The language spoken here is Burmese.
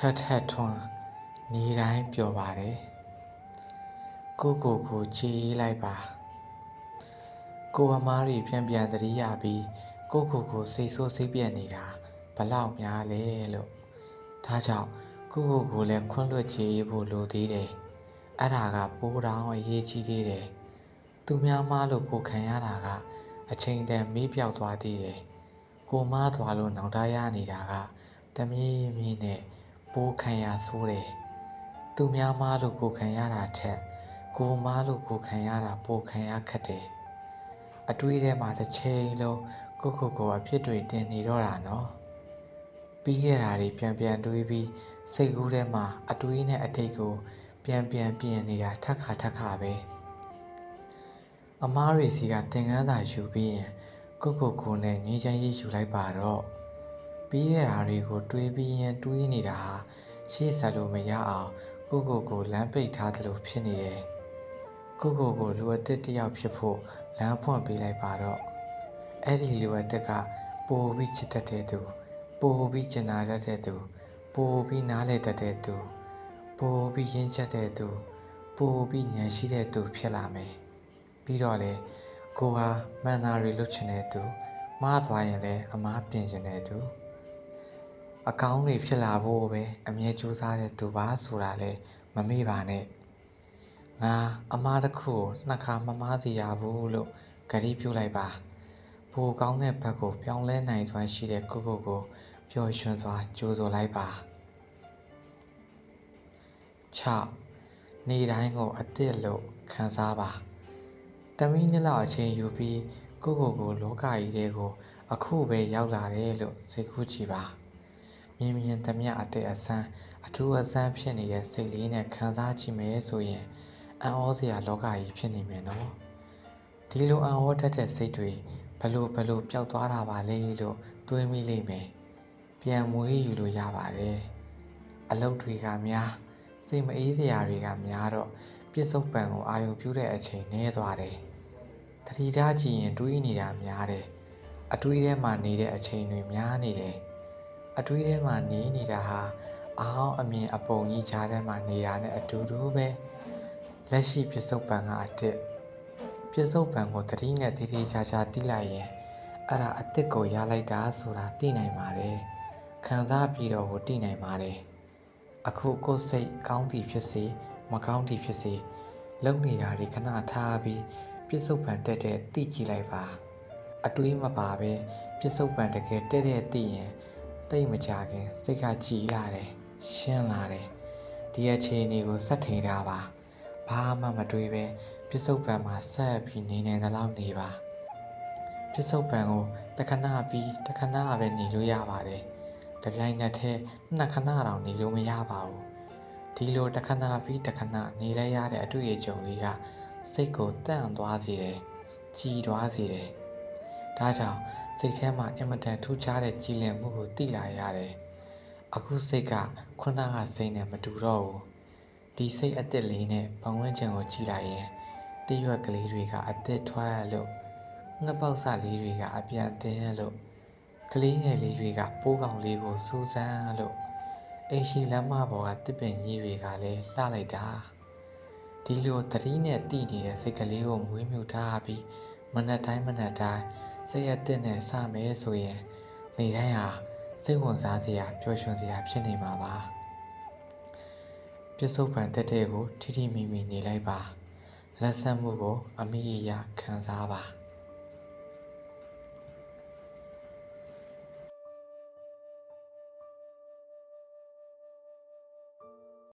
ထထထွန်းနေတိုင်းပျော်ပါတယ်ကိုကိုကိုချီးလိုက်ပါကိုအမားတွေပြန်ပြန်သတိရပြီးကိုကိုကိုစိတ်ဆိုးစိတ်ပြက်နေတာဘလောက်များလဲလို့ဒါကြောင့်ကိုကိုကိုလည်းခွန့်လွတ်ချေးဖို့လိုသေးတယ်အဲ့ဒါကပိုးတောင်အရေးကြီးသေးတယ်သူများမားလို့ကိုခံရတာကအချိန်တန်မေးပြောက်သွားသေးတယ်ကိုမားသွားလို့နောင်တရနေတာကတမီးမီးနဲ့ ပိုးခံရဆိုးတယ်သူများမားလို့ကိုခံရတာထက်ကိုမားလို့ကိုခံရတာပိုခံရခက်တယ်အတွေးထဲမှာတစ်ချိန်လုံးကိုကိုကိုအဖြစ်တွေတင်နေတော့တာနော်ပြီးခဲ့တာတွေပြန်ပြန်တွေးပြီးစိတ်ကူးထဲမှာအတွေးနဲ့အတိတ်ကို ပြန်ပြန်ပြင်နေတာထက်ခါထက်ခါပဲအမားတွေစီကသင်ခန်းစာယူပြီးရင်ကိုကိုကိုနဲ့ငင်းချမ်းရေးယူလိုက်ပါတော့ ပြီးခဲ့တာတွေကိုတွေးပြီးရင်တွေးနေတာဟာရှေ့ဆက်လို့မရအောင်ကိုကိုကိုလမ်းပိတ်ထားသလိုဖြစ်နေတယ်ကိုကိုကိုလူအသစ်တစ်ယောက်ဖြစ်ဖို့လမ်းဖွင့်ပေးလိုက်ပါတော့အဲ့ဒီလူအသစ်ကပိုပြီးချစ်တတ်တဲ့သူပိုပြီးကျင်နာတတ်တဲ့သူပိုပြီးနားလည်တတ်တဲ့သူပိုပြီးရင်းချက်တဲ့သူပိုပြီးဉာဏ်ရှိတဲ့သူဖြစ်လာမယ်ပြီးတော့လေကိုဟာမှန်တာတွေလုပ်ချင်တဲ့သူမှားသွားရင်လည်းအမားပြင်ချင်တဲ့သူ အကောင်းတွေဖြစ်လာဖို့ပဲအမြဲကြိုးစားတဲ့သူပါဆိုတာလေမမေ့ပါနဲ့ငါအမားတစ်ခုကိုနှစ်ခါမမားစီရဘူးလို့ဂရီးပြုလိုက်ပါဘူကောင်းတဲ့ဘက်ကိုပြောင်းလဲနိုင်စွမ်းရှိတဲ့ကိုကိုကိုပျော်ရွှင်စွာကြိုးဆိုလိုက်ပါ6နေတိုင်းကိုအသစ်လို့ခံစားပါတမီးနှစ်လောက်အချိန်ယူပြီးကိုကိုကိုလောကကြီးတဲ့ကို အခုပဲရောက်လာတယ်လို့စိတ်ကူးကြည့်ပါ မြင်မြင်သမျှအတဲ့အဆန်းအထူးအဆန်းဖြစ်နေတဲ့စိတ်လေးနဲ့ခံစားကြည့်မယ်ဆိုရင်အံ့ဩစရာလောကကြီးဖြစ်နေမယ်နော်ဒီလိုအံ့ဩတတ်တဲ့စိတ်တွေဘလို့ဘလို့ပျောက်သွားတာပါလေလို့တွေးမိလိမ့်မယ်ပြန်မွေးယူလို့ရပါတယ်အလုတ်တွေကများစိတ်မအေးစရာတွေကများတော့ပြစ္ဆုတ်ပံကိုအာယုံပြုတဲ့အချိန်နည်းသွားတယ်တတိထားကြည့်ရင်တွေးနေတာများတယ်အတွေးထဲမှာနေတဲ့အချိန်တွေများနေတယ် အတွေးထဲမှာနေနေတာဟာအောင်းအမြင်အပုံကြီးကြားထဲမှာနေတာနဲ့အတူတူပဲလက်ရှိပြစ္ဆုတ်ပံကအတစ်ပြစ္ဆုတ်ပံကိုတတိနဲ့တတိချာချာတိလိုက်ရင်အဲ့ဒါအစ်စ်ကိုရလိုက်တာဆိုတာသိနိုင်ပါတယ်ခံစားပြီးတော့ကိုသိနိုင်ပါတယ်အခုကိုယ်စိတ်ကောင်းသည်ဖြစ်စေမကောင်းသည်ဖြစ်စေလုံနေတာတွေခဏထားပြီးပြစ္ဆုတ်ပံတက်တဲ့သိကြည့်လိုက်ပါအတွေးမပါပဲပြစ္ဆုတ်ပံတကယ်တဲ့တဲ့သိရင် တိတ်မကြခင်စိတ်ကကြည်လာတယ်ရှင်းလာတယ်ဒီအခြေအနေကိုစက်ထိန်ထားပါဘာမှမတွေးပဲပြစ္ဆုတ်ပံမှာဆက်ပြီးနေနေသလောက်နေပါပြစ္ဆုတ်ပံကိုတခဏပြီးတခဏပဲနေလို့ရပါတယ်တပြိုင်နက်တည်းနှစ်ခဏတောင်နေလို့မရပါဘူးဒီလိုတခဏပြီးတခဏနေလဲရတဲ့အတွေ့အကြုံလေးကစိတ်ကိုတန့်သွားစေတယ်ကြည်သွားစေတယ် ဒါကြောင့်စိတ်ထဲမှာအင်မတန်ထူးခြားတဲ့ကြည်လင်မှုကိုသိလာရတယ်အခုစိတ်ကခုနကစိတ်နဲ့မတူတော့ဘူးဒီစိတ်အစ်စ်လေးနဲ့ဘဝန်းကျင်ကိုကြည့်လိုက်ရင်တရွက်ကလေးတွေကအစ်စ်ထွားလို့ငှက်ပေါက်စလေးတွေကအပြန်သေးလို့ကလေးငယ်လေးတွေကပိုးကောင်လေးကိုစူးစမ်းလို့အိမ်ရှိလမ်းမပေါ်ကတစ်ပင်ကြီးတွေကလည်းလှလိုက်တာဒီလိုသတိနဲ့တည်နေတဲ့စိတ်ကလေးကိုမွေးမြူထားပြီးမနက်တိုင်းမနက်တိုင်း စိတ်အသစ်နဲ့စမယ်ဆိုရင်နေတိုင်းဟာစိတ်ဝင်စားစရာပျော်ရွှင်စရာဖြစ်နေမှာပါပြစ္ဆုတ်ပံတက်တဲ့ကိုထိထိမိမိနေလိုက်ပါလက်ဆက်မှုကိုအမိအယခံစားပါ